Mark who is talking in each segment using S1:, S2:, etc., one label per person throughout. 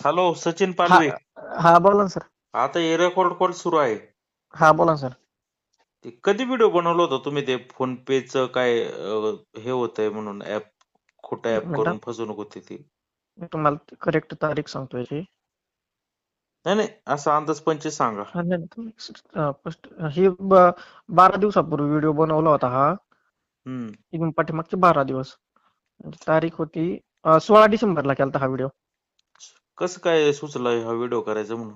S1: Hello Sachin Palve
S2: हा बोला ना सर.
S1: आता हे रेकॉर्ड कॉल सुरू आहे?
S2: हा बोला ना सर.
S1: ते कधी व्हिडिओ बनवला होता तुम्ही ते फोन पेच काय अं, हे होतंय म्हणून ऍप खोटं ऍप. करून फसवणूक होती ती?
S2: मी तुम्हाला करेक्ट तारीख सांगतो याची.
S1: नाही नाही असं अंदाज पंचवीस सांगा.
S2: हा, नाही, नाही, अं, first, ही ब- बारा दिवसापूर्वी व्हिडिओ बनवला होता हा.
S1: हम्म.
S2: इथून पाठीमागचे बारा दिवस. म्हणजे तारीख होती अं, सोळा डिसेंबरला केलता हा व्हिडिओ
S1: कसं काय सुचलं हा व्हिडिओ करायचा म्हणून?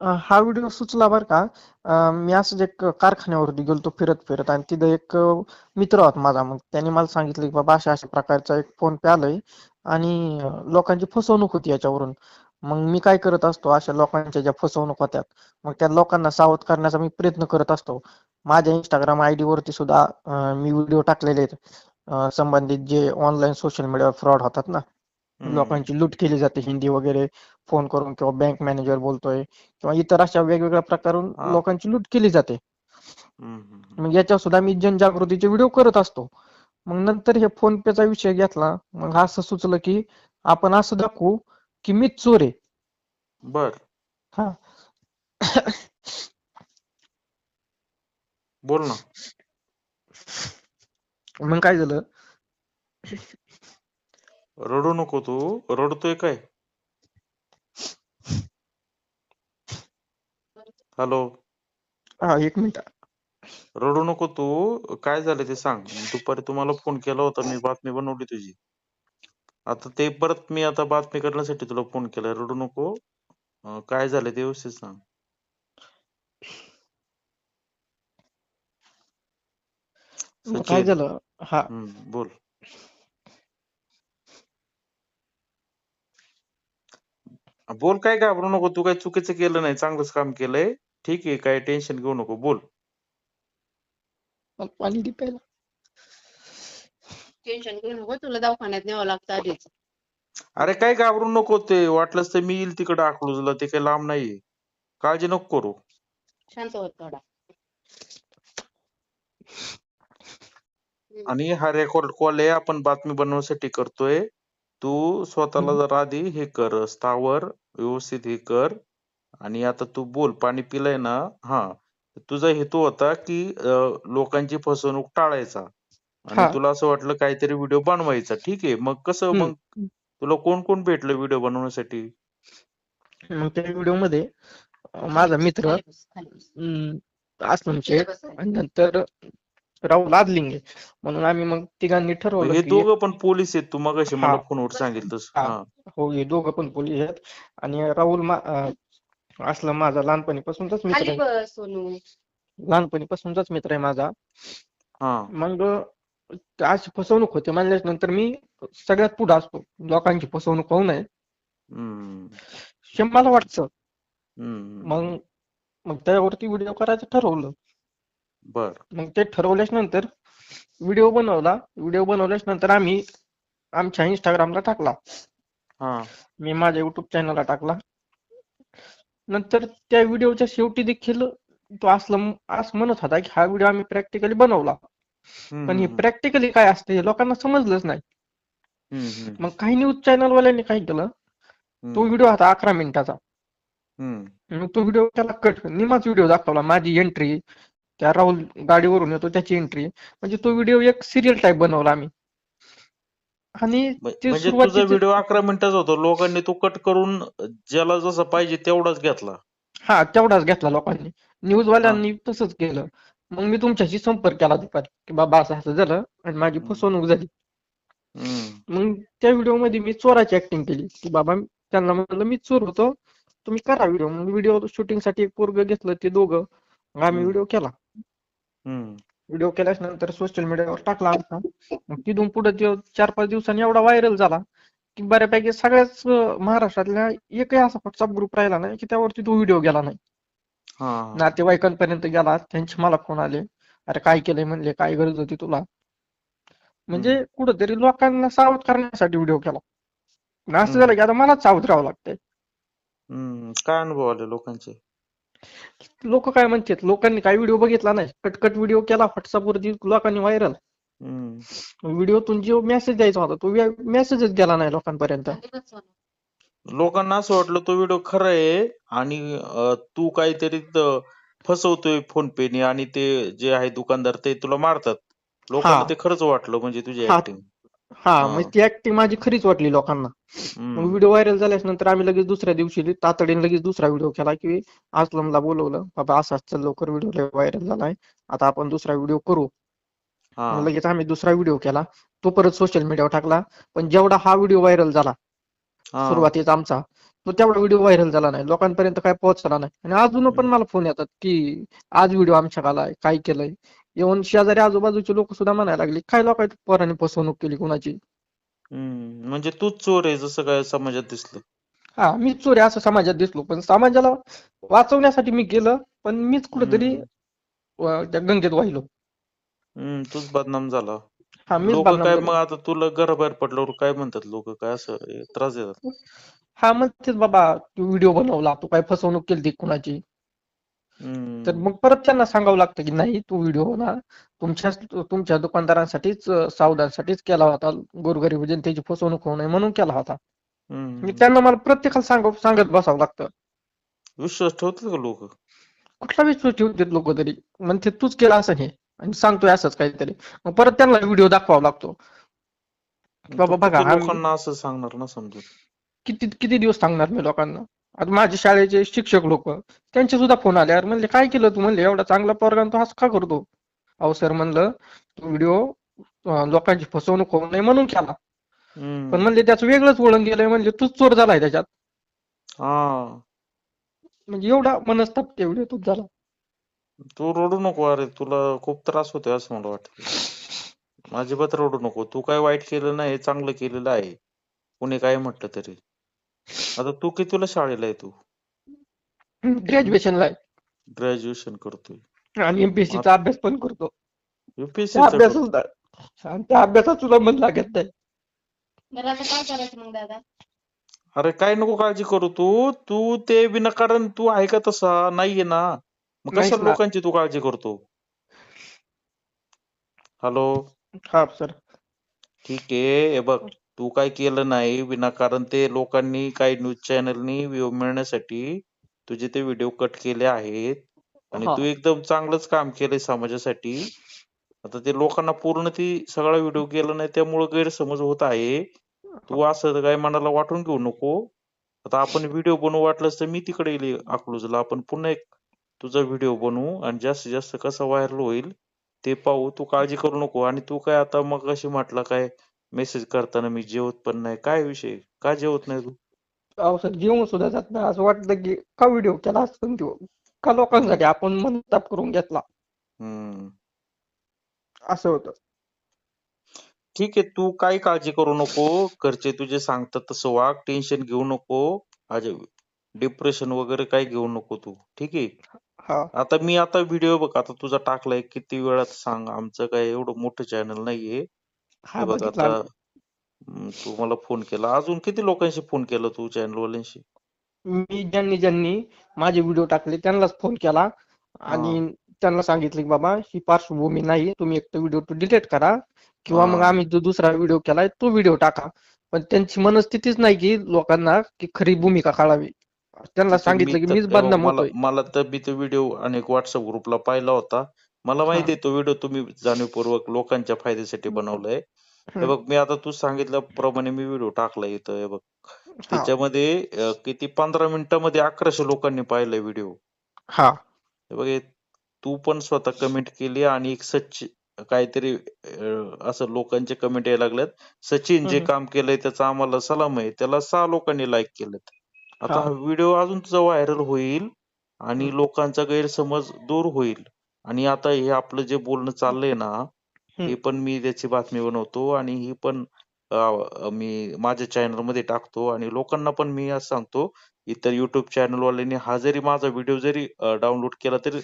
S2: अं, हा व्हिडिओ सुचला बरं का. अं, मी असंच एक कारखान्यावरती गेलतो फिरत फिरत आणि तिथं एक अं, मित्र होता माझा. मग त्याने मला सांगितलं की बाबा अशा अशा प्रकारचा एक फोन पे आलाय आणि अं, लोकांची फसवणूक होती याच्यावरून. मग मी काय करत असतो अशा लोकांच्या ज्या फसवणूक होत्यात मग त्या लोकांना सावध करण्याचा मी प्रयत्न करत असतो. माझ्या इंस्टाग्राम आयडी वरती सुद्धा अं, मी व्हिडिओ टाकलेले आहेत. अं, संबंधित जे ऑनलाईन सोशल मीडियावर फ्रॉड होतात ना लोकांची लूट केली जाते हिंदी वगैरे फोन करून किंवा बँक मॅनेजर बोलतोय किंवा इतर अशा वेगवेगळ्या प्रकारून. लोकांची लूट केली जाते. मग याच्यावर सुद्धा मी जनजागृतीचे व्हिडिओ करत असतो. मग नंतर हे फोन पेचा विषय घेतला मग असं सुचलं की आपण असं दाखवू की मीच चोर आहे.
S1: बर.
S2: हा.
S1: बोल ना.
S2: मग काय झालं?
S1: रडू नको तू. रडतोय काय? हॅलो
S2: हा एक मिनिट.
S1: रडू नको तू. काय झालं ते सांग. दुपारी तुम्हाला फोन केला होता. मी बातमी बनवली तुझी. आता ते परत मी आता बातमी करण्यासाठी तुला फोन केलाय रडू नको. अं, काय झालं ते व्यवस्थित सांग.
S2: मग काय
S1: सचिन.
S2: झालं? हा.
S1: हम्म बोल. बोल काय घाबरू नको तू काय चुकीचं केलं नाही चांगलंच काम केलंय. ठीक आहे काय टेन्शन घेऊ नको बोल.
S2: मला पाणी दे प्यायला.
S3: टेन्शन घेऊ नको तुला दवाखान्यात न्यावं लागतं आधीच.
S1: अरे काय घाबरू नको ते वाटलंच तर मी येईल तिकडे अकलूजला ते काही लांब नाहीये. काळजी नको करू.
S3: शांत होत थोडा.
S1: आणि हा रेकॉर्ड कॉल आहे आपण बातमी बनवण्यासाठी करतोय. तू स्वतःला
S2: हम्म.
S1: जरा आधी हे कर स्थावर व्यवस्थित हे कर आणि आता तू बोल पाणी पिलंय ना हा तुझा हेतू होता की अं, लोकांची फसवणूक टाळायचा आणि
S2: हा.
S1: तुला असं वाटलं काहीतरी व्हिडिओ बनवायचा ठीक आहे मग कसं
S2: हम्म.
S1: मग तुला कोण कोण भेटलं व्हिडिओ बनवण्यासाठी
S2: मग त्या व्हिडिओमध्ये अं, माझा मित्र. अं, अस्लम शेख
S3: बस.
S2: आणि नंतर राहुल आदलिंगे म्हणून आम्ही मग तिघांनी ठरवलं
S1: हे
S2: की
S1: दोघं पण पोलीस आहेत. तू मगाशी मला
S2: हा.
S1: फोनवर सांगितलं
S2: हा.
S1: हा.
S2: हो हे दोघं पण पोलीस आहेत. आणि राहुल मा अं, असलम माझा लहानपणीपासूनचाच मित्र
S3: खाली
S2: आहे.
S3: बस सोनू.
S2: लहानपणीपासूनचाच मित्र आहे माझा.
S1: हा.
S2: मग अशी फसवणूक होते म्हणल्याच्या नंतर मी सगळ्यात पुढे असतो. लोकांची फसवणूक होऊ नये.
S1: हम्म.
S2: हे मला वाटतं.
S1: हम्म.
S2: मग मग त्यावरती व्हिडिओ करायचं ठरवलं.
S1: बर.
S2: मग ते ठरवल्याच्या नंतर व्हिडिओ बनवला. व्हिडिओ बनवल्याच्या नंतर आम्ही आमच्या इंस्टाग्रामला टाकला.
S1: हा.
S2: मी माझ्या युट्यूब चॅनलला टाकला. नंतर त्या व्हिडिओच्या शेवटी देखील तो असलं असं म्हणत होता की हा व्हिडिओ आम्ही प्रॅक्टिकली बनवला. पण हे प्रॅक्टिकली काय असते हे लोकांना समजलंच नाही. मग काही न्यूज चॅनल वाल्यांनी काय केलं? तो व्हिडिओ होता अकरा मिनिटाचा. तो व्हिडिओ त्याला कट निमाच व्हिडिओ दाखवला. माझी एंट्री त्या राहुल गाडीवरून येतो त्याची एंट्री म्हणजे तो व्हिडिओ एक सिरियल टाईप बनवला आम्ही. आणि
S1: म्हणजे तुझा व्हिडिओ अकरा मिनिटाचा होता. लोकांनी तो कट करून ज्याला जसा पाहिजे तेवढाच घेतला.
S2: हा तेवढाच घेतला लोकांनी. न्यूज वाल्यांनी तसंच केलं. मग मी तुमच्याशी संपर्क केला दुपारी की बाबा असं असं झालं आणि माझी. फसवणूक झाली. मग त्या व्हिडिओमध्ये मी चोराची ऍक्टिंग केली की बाबा त्यांना म्हणलं मी चोर होतो तुम्ही करा व्हिडिओ मग व्हिडिओ शूटिंगसाठी एक पोरग घेतलं ते दोघं. मग आम्ही. व्हिडिओ केला. व्हिडिओ केल्याच्यानंतर सोशल मीडियावर टाकला आमचा. मग तिथून पुढे तो चार पाच दिवसांनी एवढा व्हायरल झाला की बऱ्यापैकी सगळ्याच महाराष्ट्रातल्या एकही असा व्हॉट्सअप ग्रुप राहिला नाही की त्यावरती तो व्हिडिओ गेला नाही. नातेवाईकांपर्यंत गेला त्यांचे मला फोन आले. अरे काय केलंय म्हणले काय गरज होती तुला? म्हणजे कुठंतरी लोकांना सावध करण्यासाठी व्हिडिओ केला. असं. झालं की आता मलाच सावध राहावं लागतंय.
S1: हम्म. काय अनुभव आले लोकांचे?
S2: लोक काय म्हणतात लोकांनी काय व्हिडिओ बघितला नाही कटकट व्हिडिओ केला व्हॉट्सअप वरती लोकांनी व्हायरल व्हिडिओतून जो मेसेज द्यायचा होता तो मेसेजच गेला नाही लोकांपर्यंत.
S1: लोकांना असं वाटलं तो व्हिडिओ खरा आहे आणि तू काहीतरी फसवतोय फोन पेने आणि ते जे आहे दुकानदार ते तुला मारतात लोकांना. ते खरंच वाटलं म्हणजे तुझी. ऍक्टिंग
S2: हा. मग ती ऍक्टिंग माझी खरीच वाटली लोकांना. मग व्हिडिओ व्हायरल झाल्याच्यानंतर आम्ही लगेच दुसऱ्या दिवशी तातडीने लगेच दुसरा व्हिडिओ केला की असलमला बोलवलं बाबा असा चल लवकर व्हिडिओ व्हायरल झालाय. आता आपण दुसरा व्हिडिओ करू. लगेच आम्ही दुसरा व्हिडिओ केला. तो परत सोशल मीडियावर टाकला. पण जेवढा हा व्हिडिओ व्हायरल झाला सुरुवातीचा आमचा तो तेवढा व्हिडिओ व्हायरल झाला नाही. लोकांपर्यंत काय पोहोचला नाही. आणि अजून पण मला फोन येतात की आज व्हिडिओ आमच्या आलाय. काय केलंय? येऊन शेजारी आजूबाजूचे लोक सुद्धा म्हणायला लागले काय लोकांच्या पोरांनी फसवणूक केली कुणाची?
S1: हम्म म्हणजे तूच चोर आहे जसं काय समाजात दिसलं.
S2: हा मीच चोरी असं समाजात दिसलो पण समाजाला वाचवण्यासाठी मी केलं पण मीच कुठेतरी
S1: हम्म.
S2: अं, त्या गंगेत वाहिलो.
S1: हम्म तूच बदनाम झाला.
S2: हा मीच
S1: लोक
S2: बदनाम
S1: काय
S2: झालो.
S1: मग आता तुला घराबाहेर पडल्यावर काय म्हणतात लोक? काय असं हे त्रास देतात?
S2: हा म्हणतेच बाबा तू व्हिडिओ बनवला तू काय फसवणूक केली कुणाची? तर मग परत त्यांना सांगावं लागतं की नाही तू व्हिडिओ ना तुमच्याच तुमच्या दुकानदारांसाठीच सावधानसाठीच केला होता. गोरगरीब जनतेची फसवणूक होऊ नये म्हणून केला होता. मी त्यांना मला प्रत्येकाला सांग सांगत बसावं लागतं.
S1: विश्वास ठेवतात का लोक?
S2: कुठला विश्वास ठेवते लोक तरी? म्हणते तूच केला असं हे. आणि सांगतोय असंच काहीतरी. मग परत त्यांना व्हिडिओ दाखवावा लागतो. बाबा बघा,
S1: लोकांना असं सांगणार ना समजून?
S2: किती किती दिवस सांगणार मी लोकांना? आता माझ्या शाळेचे शिक्षक लोक त्यांचे सुद्धा फोन आले. यार म्हणले काय केलं तू? म्हणले एवढा चांगला पोरगा आणि तू असं का करतो? अहो सर म्हणलं तू व्हिडिओ लोकांची फसवणूक होऊ नये म्हणून केला. पण म्हणले त्याचं वेगळंच वळण गेलंय. म्हणजे तूच चोर झालाय त्याच्यात.
S1: हा.
S2: म्हणजे एवढा मनस्ताप व्हिडिओ तूच झाला.
S1: तू रडू नको अरे तुला खूप त्रास होतोय असं मला वाटतं. अजिबात रडू नको. तू काय वाईट केलं नाही चांगलं केलेलं आहे. कोणी काय म्हटलं तरी. आता तू कितीला शाळेला आहे तू?
S2: ग्रॅज्युएशनला
S1: ग्रॅज्युएशन करतोय.
S2: आणि एमपीएससी चा अभ्यास पण करतो.
S1: युपीएससी
S2: त्या अभ्यासात आणि त्या अभ्यासात सुद्धा मन लागत नाही.
S3: बरं आता काय करायचं मग दादा?
S1: अरे काय नको काळजी करू तू. तू ते विनाकारण तू आहे का तसा नाहीये ना. मग
S2: नाहीच
S1: कशा
S2: ना.
S1: लोकांची तू काळजी करतो? हॅलो
S2: हा सर
S1: ठीक आहे हे बघ. तू काय केलं नाही विनाकारण ते लोकांनी काही न्यूज चॅनलनी व्ह्यू मिळण्यासाठी तुझे ते व्हिडिओ कट केले आहेत. आणि
S2: हा.
S1: तू एकदम चांगलंच काम केलंय समाजासाठी. आता ते लोकांना पूर्ण ती सगळा व्हिडिओ गेला नाही त्यामुळे गैरसमज होत आहे. तू असं काय मनाला वाटून घेऊ नको. आता आपण व्हिडिओ बनवू वाटलंस तर मी तिकडे येईल अकलूजला. आपण पुन्हा एक तुझा व्हिडिओ बनवू आणि जास्तीत जास्त कसा व्हायरल होईल ते पाहू. तू काळजी करू नको. आणि तू काय आता मग अशी म्हटलं काय मेसेज करताना मी जेवत पण नाही. काय विषय? का जेवत नाही तू?
S2: अहो सर जेवण सुद्धा जात नाही. असं वाटतं की का व्हिडिओ केला असता तो? का लोकांसाठी आपण मनताप करून घेतला?
S1: हम्म.
S2: असं होतं.
S1: ठीक आहे तू काही काळजी करू नको. घरचे तुझे सांगतात तसं वाग. टेन्शन घेऊ नको. अजय डिप्रेशन वगैरे काही घेऊ नको तू. ठीक आहे?
S2: हा.
S1: आता मी आता व्हिडिओ बघ. आता तुझा टाकलाय. किती वेळात सांग. आमचं काय एवढं मोठं चॅनल नाहीये.
S2: हा
S1: हे बघ
S2: बघितला
S1: आता तू मला फोन केला. अजून किती लोकांशी फोन केला तू चॅनल वाल्यांशी
S2: मी ज्यांनी ज्यांनी माझे व्हिडिओ टाकले त्यांनाच फोन केला. आणि त्यांना सांगितलं की बाबा ही पार्श्वभूमी नाही तुम्ही एक तर व्हिडिओ तो डिलीट करा किंवा मग. आम्ही जो दुसरा व्हिडिओ केलाय तो व्हिडिओ टाका. पण त्यांची मनस्थितीच नाही की लोकांना की खरी भूमिका काढावी. त्यांना सांगितलं की
S1: तर-
S2: मीच
S1: हे बघ,
S2: बदनाम
S1: मला
S2: होतोय.
S1: मला तर मी तो व्हिडिओ अनेक व्हॉट्सअप ग्रुपला पाहिला होता. मला माहिती आहे तो व्हिडिओ तुम्ही जाणीवपूर्वक लोकांच्या फायद्यासाठी बनवलाय. हे. बघ मी आता तू सांगितल्याप्रमाणे मी व्हिडिओ टाकलाय इथं हे बघ त्याच्यामध्ये अं, किती पंधरा मिनिटांमध्ये अकराशे लोकांनी पाहिलाय व्हिडिओ
S2: हा
S1: हे बघ हे तू पण स्वतः कमेंट केली आणि एक सच काहीतरी अं, असं लोकांचे कमेंट यायला लागल्यात सचिन जे
S2: हम्म.
S1: काम केलंय त्याचा आम्हाला सलाम आहे त्याला सहा लोकांनी लाईक केलेत आता
S2: हा.
S1: हा व्हिडिओ अजून तुझा व्हायरल होईल आणि. लोकांचा गैरसमज दूर होईल आणि आता हे आपलं जे बोलणं चाललंय ना हे. पण मी त्याची बातमी बनवतो आणि ही पण अं, मी माझ्या चॅनलमध्ये टाकतो आणि लोकांना पण मी असं सांगतो इतर युट्यूब चॅनल वाल्यांनी हा जरी माझा व्हिडिओ जरी डाउनलोड केला तरी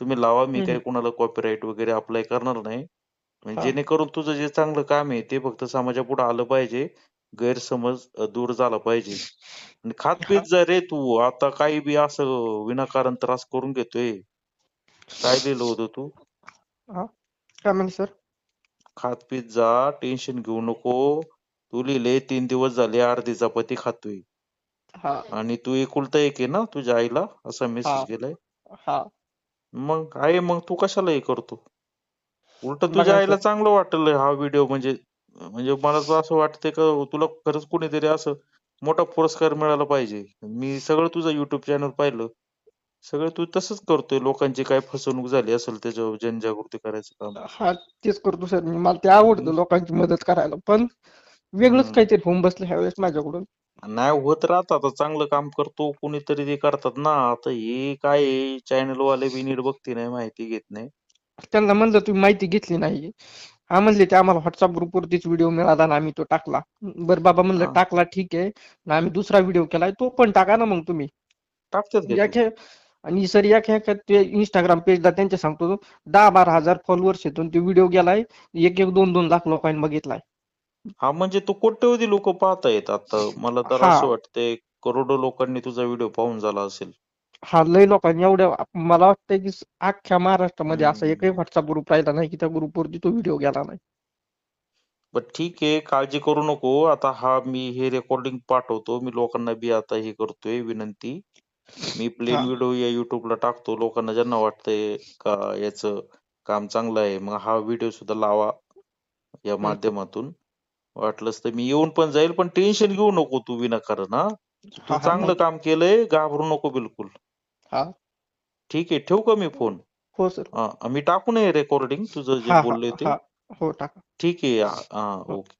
S1: तुम्ही लावा मी. काही कोणाला कॉपीराईट वगैरे अप्लाय करणार नाही म्हणजे
S2: हा.
S1: जेणेकरून तुझं जे चांगलं काम आहे ते फक्त समाजापुढे आलं पाहिजे गैरसमज अं, दूर झाला पाहिजे आणि खात पीत जा रे तू आता काही बी असं विनाकारण त्रास करून घेतोय काय लिहिलं होतं तू
S2: काय म्हणजे सर
S1: खात पीत जा टेन्शन घेऊ नको. तू लिहिले तीन दिवस झाले अर्धी चपाती खातोय.
S2: हा.
S1: आणि तू एकुलता एक आहे ना तुझ्या आईला? असा मेसेज गेलाय.
S2: हा.
S1: मग आहे मग तू कशाला हे करतो? उलट तुझ्या आईला चांगलं वाटलं हा व्हिडिओ म्हणजे म्हणजे मला असं वाटतंय का तुला खरंच कुणीतरी असं मोठा पुरस्कार मिळाला पाहिजे. मी सगळं तुझं युट्यूब चॅनल पाहिलं. सगळं तू तसंच करतोय लोकांची काय फसवणूक झाली असेल त्याच्यावर जनजागृती करायचं काम?
S2: हा तेच करतो सर. मी मला ते आवडतं लोकांची मदत करायला पण वेगळंच. काहीतरी होऊन बसलं ह्यावेळेस माझ्याकडून.
S1: नाही होत राहत आता. चांगलं काम करतो कुणीतरी ते करतात ना. आता हे काय चॅनल वाले बी नीट बघते नाही माहिती घेत नाही.
S2: त्यांना म्हणलं तुम्ही माहिती घेतली नाही. हा म्हणले ते आम्हाला व्हॉट्सअप ग्रुपवरतीच व्हिडिओ मिळाला ना आम्ही तो टाकला. बरं बाबा म्हणलं टाकला ठीक आहे. ना आम्ही दुसरा व्हिडिओ केलाय तो पण टाका ना मग तुम्ही.
S1: टाकतात
S2: आणि सर या ख्या ते इंस्टाग्राम पेजला त्यांच्या सांगतो दहा बारा हजार फॉलोअर्स येतून ते व्हिडिओ गेलाय एक एक दोन दोन लाख लोकांनी बघितलाय.
S1: हा म्हणजे तो कोट्यवधी लोक पाहतायत आता. मला तर
S2: हा.
S1: असं वाटतंय करोडो लोकांनी तुझा व्हिडिओ पाहून झाला असेल.
S2: हा लय लोकांनी एवढ्या मला वाटतंय की अख्ख्या महाराष्ट्रामध्ये असा एकही. व्हॉट्सअप ग्रुप राहिला नाही की त्या ग्रुपवरती तो व्हिडिओ गेला नाही.
S1: बर ठीक आहे. काळजी करू नको. आता हा मी हे रेकॉर्डिंग पाठवतो. मी लोकांना बी आता हे करतोय विनंती. मी प्लेन व्हिडिओ या युट्यूबला टाकतो. लोकांना ज्यांना वाटतंय का याचं काम चांगलं आहे मग हा व्हिडिओ सुद्धा लावा या. माध्यमातून. वाटलंच तर मी येऊन पण जाईल पण टेन्शन घेऊ नको तू विनाकारण हा. तू
S2: हा
S1: चांगलं काम केलंय घाबरू नको बिलकुल.
S2: हा.
S1: ठीक आहे ठेवू का मी फोन
S2: हो सर
S1: हा, मी टाकू नये रेकॉर्डिंग तुझं जे
S2: हा हा
S1: बोलले ते.
S2: हा. हो टाका.
S1: ठीक आहे ओके